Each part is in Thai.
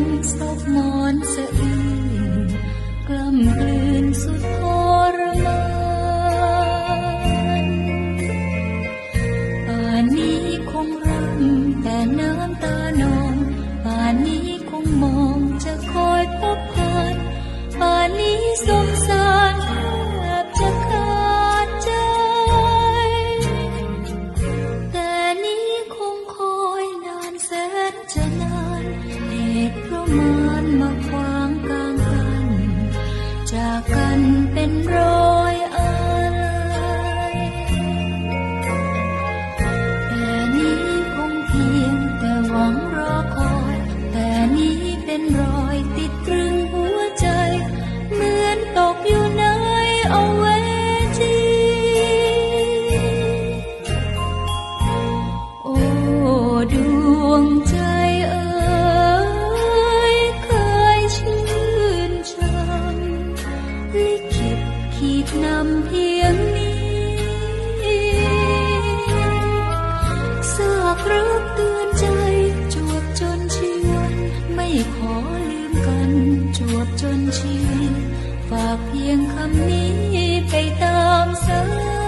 นซบนอนสะอื้นกล้ำกลืนสุดทรมานป่านนี้คงรำแต่น้ำตานองป่านนี้คงมอง กกันเป็นร้อย นำเพียงนี้เสือครึกเตือนใจ จวบจนชีวันไม่ขอลืมกัน จวบจนชีวิตฝากเพียงคำนี้ไปตามสาย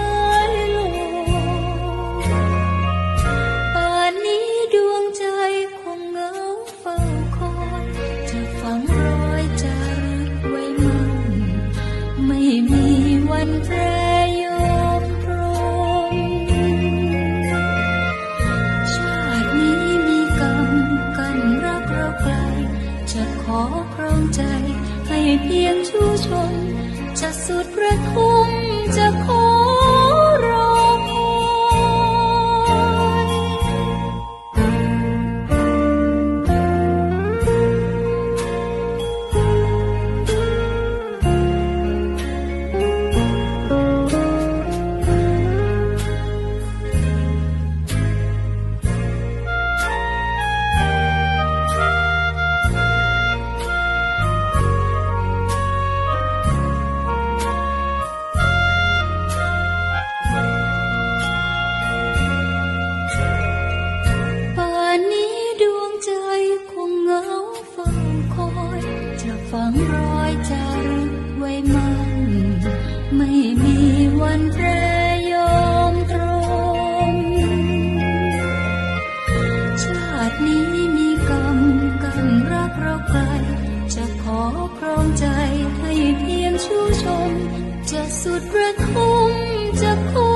ครองใจ ให้เพียงชูชน จะสุดประทุมจะข รอยจารึกไว้มันไม่มีวันแปรยอมตรงชาตินี้มีกรรมกันรักเราไกลจะขอครองใจให้เพียงชูชม จะสุดประทุมจะขอ